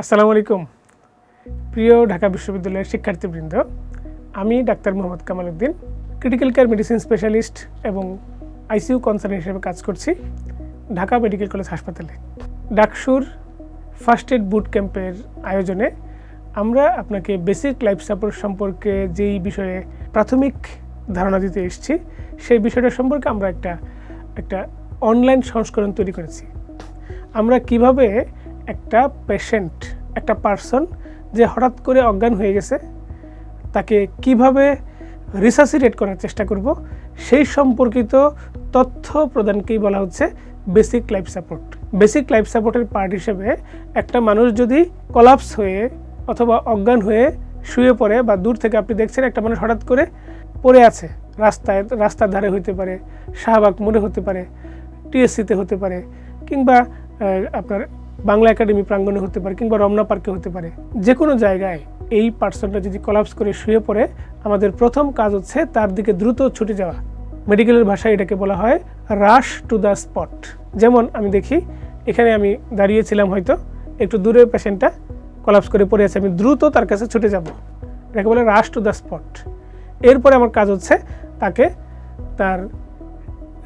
আসসালামু আলাইকুম। প্রিয় ঢাকা বিশ্ববিদ্যালয়ের শিক্ষার্থীবৃন্দ, আমি doctor Mohammad Kamal Uddin critical care medicine specialist এবং আইসিইউ কনসালটেন্ট হিসেবে কাজ করছি ঢাকা মেডিকেল কলেজ হাসপাতালে। ডাকসুর ফার্স্ট এড বুট ক্যাম্পের আয়োজনে আমরা আপনাকে বেসিক লাইফ সাপোর্ট সম্পর্কে যেই বিষয়ে প্রাথমিক ধারণা দিতে এসেছি, সেই বিষয়টা সম্পর্কে আমরা একটা একটা অনলাইন সংস্করণ তৈরি করেছি। আমরা কীভাবে একটা পেশেন্ট একটা পার্সন যে হঠাৎ করে অজ্ঞান হয়ে গেছে, তাকে কীভাবে রিসাসিটেট করার চেষ্টা করব, সেই সম্পর্কিত তথ্য প্রদানকেই বলা হচ্ছে basic life support basic life সাপোর্টের পার্ট হিসেবে একটা মানুষ যদি কলাপস হয়ে অথবা অজ্ঞান হয়ে শুয়ে পড়ে বা দূর থেকে আপনি দেখছেন একটা মানুষ হঠাৎ করে পড়ে আছে, রাস্তায়, রাস্তার ধারে হতে পারে, শাহবাগ মোড়ে হতে পারে টিএসসিতে হতে পারে কিংবা আপনার বাংলা একাডেমি প্রাঙ্গণে হতে পারে কিংবা রমনা পার্কে হতে পারে যে কোনো জায়গায় এই পার্সনটা যদি কলাপস করে শুয়ে পড়ে, আমাদের প্রথম কাজ হচ্ছে তার দিকে দ্রুত ছুটে যাওয়া। মেডিকেলের ভাষায় এটাকে বলা হয় রাশ টু দ্য স্পট যেমন আমি দেখি, এখানে আমি দাঁড়িয়েছিলাম হয়তো, একটু দূরে পেশেন্টটা কলাপস করে পড়ে আছে, আমি দ্রুত তার কাছে ছুটে যাব। এটাকে বলে রাশ টু দ্য স্পট এরপরে আমার কাজ হচ্ছে তাকে তার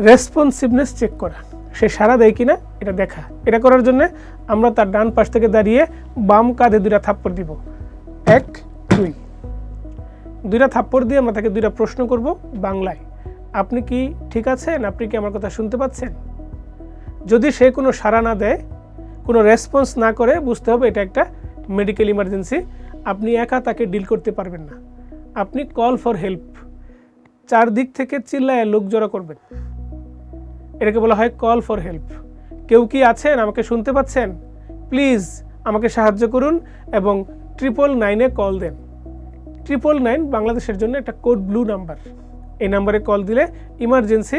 রেসপন্সিভনেস চেক করা। সে সারা দেয় কিনা এটা দেখা। এটা করার জন্য আমরা তার ডান পাশ থেকে দাঁড়িয়ে বাম কাঁধে দুইটা থাপ্পড় দিব। এক, দুই। দুইটা থাপ্পড় দিয়ে আমরা তাকে দুইটা প্রশ্ন করব বাংলায়। আপনি কি ঠিক আছেন? আপনি কি আমার কথা শুনতে পাচ্ছেন? যদি সে কোনো সাড়া না দেয়, কোনো রেসপন্স না করে, বুঝতে হবে এটা একটা মেডিকেল ইমার্জেন্সি। আপনি একা তাকে ডিল করতে পারবেন না। আপনি কল ফর হেল্প। চারদিক থেকে চিল্লায় লোক জড়ো করবেন। এটাকে বলা হয় কল ফর হেল্প কেউ কি আছেন? আমাকে শুনতে পাচ্ছেন? প্লিজ আমাকে সাহায্য করুন এবং ট্রিপল নাইনে কল দেন। ট্রিপল নাইন বাংলাদেশের জন্য একটা কোড ব্লু নাম্বার এই নাম্বারে কল দিলে ইমার্জেন্সি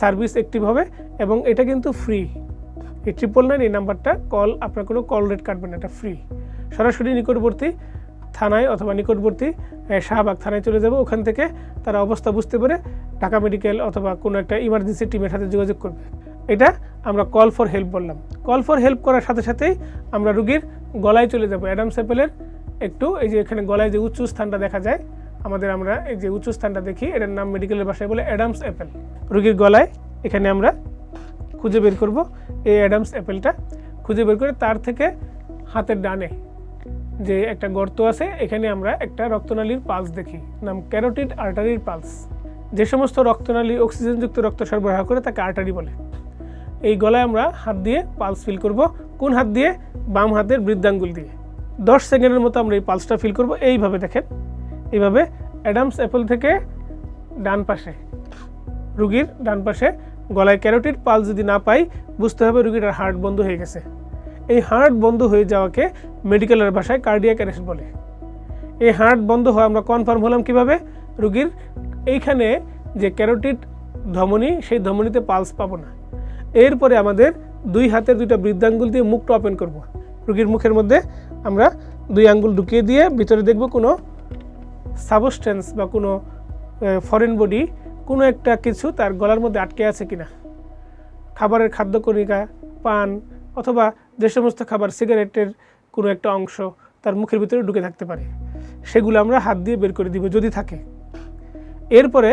সার্ভিস অ্যাক্টিভ হবে এবং এটা কিন্তু ফ্রি এই ট্রিপল নাইন এই নাম্বারটা কল আপনার কোনো কল রেট কাটবে না, এটা ফ্রি সরাসরি নিকটবর্তী থানায় অথবা নিকটবর্তী শাহবাগ থানায় চলে যাবে। ওখান থেকে তারা অবস্থা বুঝতে পেরে ঢাকা মেডিকেল অথবা কোনো একটা ইমার্জেন্সি টিমের সাথে যোগাযোগ করবে। এটা আমরা কল ফর হেল্প বললাম। কল ফর হেল্প করার সাথে সাথেই আমরা রুগীর গলায় চলে যাব। অ্যাডাম স্যাপেলের একটু এই যে এখানে গলায় যে উচ্চ স্থানটা দেখা যায়, আমাদের আমরা এই যে উচ্চ স্থানটা দেখি, এটার নাম মেডিকেলের ভাষায় বলে অ্যাডামস অ্যাপেল। রুগীর গলায় এখানে আমরা খুঁজে বের করব এই অ্যাডামস অ্যাপেলটা। খুঁজে বের করে তার থেকে হাতের ডানে যে একটা গর্ত আছে, এখানে আমরা একটা রক্তনালীর পালস দেখি, নাম ক্যারোটিড আর্টারির পালস যে সমস্ত রক্তনালী অক্সিজেনযুক্ত রক্ত সরবরাহ করে তাকে আর্টারি বলে। এই গলায় আমরা হাত দিয়ে পালস ফিল করব। কোন হাত দিয়ে? বাম হাতের বৃদ্ধাঙ্গুল দিয়ে। দশ সেকেন্ডের মতো আমরা এই পালসটা ফিল করব। এইভাবে দেখেন। এইভাবে অ্যাডামস অ্যাপেল থেকে ডান পাশে, রুগীর ডান পাশে গলায় ক্যারোটির পালস যদি না পাই, বুঝতে হবে রুগীর হার্ট বন্ধ হয়ে গেছে। এই হার্ট বন্ধ হয়ে যাওয়াকে মেডিকেলের ভাষায় কার্ডিয়াক অ্যারেস্ট বলে। এই হার্ট বন্ধ হয় আমরা কনফার্ম হলাম কীভাবে? রুগীর এইখানে যে ক্যারোটিড ধমনী, সেই ধমনীতে পালস পাবো না। এরপরে আমাদের দুই হাতের দুইটা বৃদ্ধাঙ্গুল দিয়ে মুখটা ওপেন করব। রুগীর মুখের মধ্যে আমরা দুই আঙ্গুল ঢুকিয়ে দিয়ে ভিতরে দেখব কোনো সাবস্টেন্স বা কোনো ফরেন বডি কোনো একটা কিছু তার গলার মধ্যে আটকে আছে কিনা। খাবারের খাদ্যকণিকা পান অথবা যে সমস্ত খাবার সিগারেটের কোনো একটা অংশ তার মুখের ভিতরে ঢুকে থাকতে পারে। সেগুলো আমরা হাত দিয়ে বের করে দিব যদি থাকে। এরপরে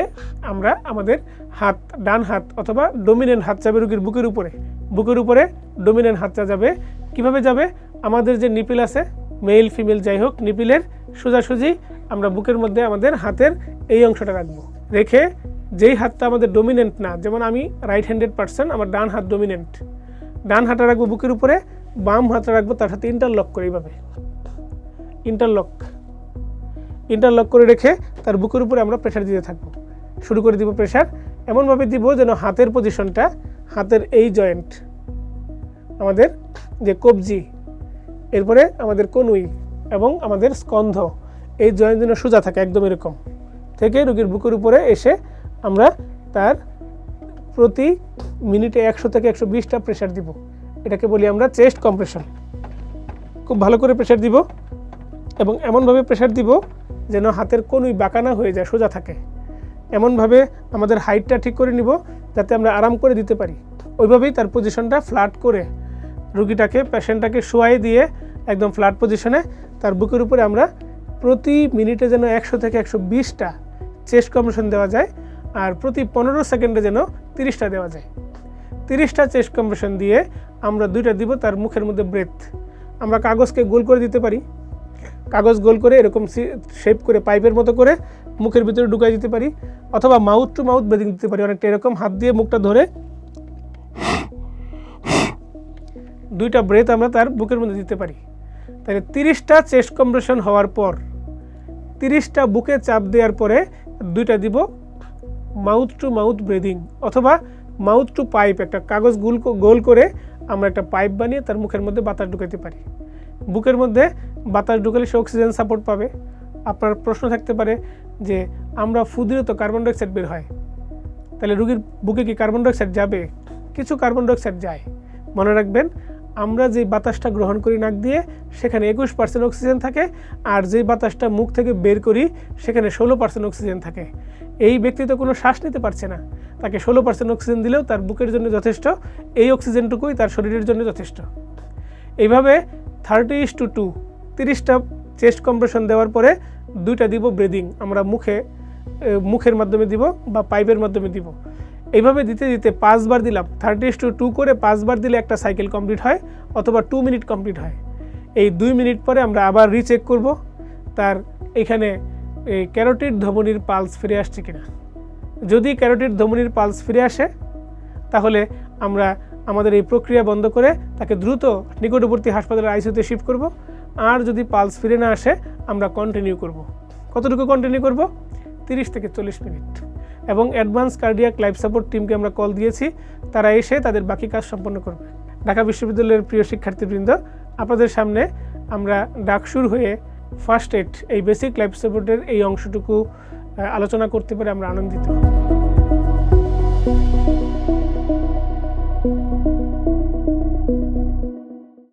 আমরা আমাদের হাত, ডান হাত অথবা ডোমিনেন্ট হাত যাবে রুগীর বুকের উপরে। বুকের উপরে ডোমিনেন্ট হাতটা যাবে। কীভাবে যাবে? আমাদের যে নিপিল আছে মেল ফিমেল যাই হোক নিপিলের সোজাসুজি আমরা বুকের মধ্যে আমাদের হাতের এই অংশটা রাখব। রেখে যেই হাতটা আমাদের ডোমিনেন্ট না, যেমন আমি রাইট হ্যান্ডেড পার্সন আমার ডান হাত ডোমিনেন্ট ডান হাতটা রাখব বুকের উপরে, বাম হাতটা রাখব, তার সাথে ইন্টারলক করে এইভাবে। ইন্টারলক ইন্টারলক করে রেখে তার বুকের উপরে আমরা প্রেশার দিতে থাকব। শুরু করে দিব প্রেশার এমনভাবে দিব যেন হাতের পজিশনটা হাতের এই জয়েন্ট আমাদের যে কবজি, এরপরে আমাদের কনুই এবং আমাদের স্কন্ধ, এই জয়েন্ট যেন সোজা থাকে, একদম এরকম। থেকে রোগীর বুকের উপরে এসে আমরা তার প্রতি মিনিটে একশো থেকে একশো বিশটা প্রেশার দিব। এটাকে বলি আমরা চেস্ট কম্প্রেশন খুব ভালো করে প্রেশার দিব এবং এমনভাবে প্রেশার দিব যেন হাতের কোনোই বাঁকানা হয়ে যায়, সোজা থাকে। এমনভাবে আমাদের হাইটটা ঠিক করে নিব, যাতে আমরা আরাম করে দিতে পারি। ওইভাবেই তার পজিশনটা ফ্ল্যাট করে রুগীটাকে, পেশেন্টটাকে শোয়াই দিয়ে একদম ফ্ল্যাট পজিশনে তার বুকের উপরে আমরা প্রতি মিনিটে যেন একশো থেকে একশো বিশটা চেস্ট কম্প্রেশন দেওয়া যায় আর প্রতি পনেরো সেকেন্ডে যেন তিরিশটা দেওয়া যায়। তিরিশটা চেস্ট কম্প্রেশন দিয়ে আমরা দুইটা দিব তার মুখের মধ্যে ব্রেথ। আমরা কাগজকে গোল করে দিতে পারি। কাগজ গোল করে এরকম শেপ করে পাইপের মতো করে মুখের ভিতরে ঢুকাই দিতে পারি, অথবা মাউথ টু মাউথ ব্রেদিং দিতে পারি। অনেকটা এরকম হাত দিয়ে মুখটা ধরে দুইটা ব্রেথ আমরা তার বুকের মধ্যে দিতে পারি। তাহলে তিরিশটা চেস্ট কম্প্রেশন হওয়ার পর, তিরিশটা বুকে চাপ দেওয়ার পরে দুইটা দিব মাউথ টু মাউথ ব্রিদিং অথবা মাউথ টু পাইপ একটা কাগজ গোল গোল করে আমরা একটা পাইপ বানিয়ে তার মুখের মধ্যে বাতাস ঢুকাতে পারি। বুকের মধ্যে বাতাস ঢুকালে সে অক্সিজেন সাপোর্ট পাবে। আপনার প্রশ্ন থাকতে পারে যে, আমরা ফু দিলে তো কার্বন ডাইঅক্সাইড বের হয়। তাহলে রুগীর বুকে কি কার্বন ডাইঅক্সাইড যাবে? কিছু কার্বন ডাইঅক্সাইড যায়। মনে রাখবেন, আমরা যে বাতাসটা গ্রহণ করি নাক দিয়ে, সেখানে একুশ পার্সেন্ট অক্সিজেন থাকে আর যে বাতাসটা মুখ থেকে বের করি, সেখানে ষোলো পার্সেন্ট অক্সিজেন থাকে। এই ব্যক্তি তো কোনো শ্বাস নিতে পারছে না। তাকে ষোলো পার্সেন্ট অক্সিজেন দিলেও তার বুকের জন্য যথেষ্ট, এই অক্সিজেনটুকুই তার শরীরের জন্য যথেষ্ট। এইভাবে থার্টি ইস টু টু তিরিশটা চেস্ট কম্প্রেশন দেওয়ার পরে দুইটা দিব ব্রিদিং আমরা মুখে মুখের মাধ্যমে দিব বা পাইপের মাধ্যমে দিব। এইভাবে দিতে দিতে পাঁচবার দিলাম থার্টি ইস টু টু করে পাঁচবার দিলে একটা সাইকেল কমপ্লিট হয় অথবা টু মিনিট কমপ্লিট হয়। এই দুই মিনিট পরে আমরা আবার রিচেক করব তার এখানে ক্যারোটিড ধমনির পালস ফিরে আসছে কিনা। যদি ক্যারোটিড ধমনির পালস ফিরে আসে, তাহলে আমরা আমাদের এই প্রক্রিয়া বন্ধ করে তাকে দ্রুত নিকটবর্তী হাসপাতালের আইসিউতে শিফট করব। আর যদি পালস ফিরে না আসে, আমরা কন্টিনিউ করব। কতটুকু কন্টিনিউ করব? তিরিশ থেকে চল্লিশ মিনিট। এবং অ্যাডভান্স কার্ডিয়াক লাইফ সাপোর্ট টিমকে আমরা কল দিয়েছি। তারা এসে তাদের বাকি কাজ সম্পন্ন করবে। ঢাকা বিশ্ববিদ্যালয়ের প্রিয় শিক্ষার্থীবৃন্দ, আপনাদের সামনে আমরা ডাকসুর হয়ে ফার্স্ট এড এই বেসিক লাইফ সাপোর্টের এই অংশটুকু আলোচনা করতে পারে আমরা আনন্দিত।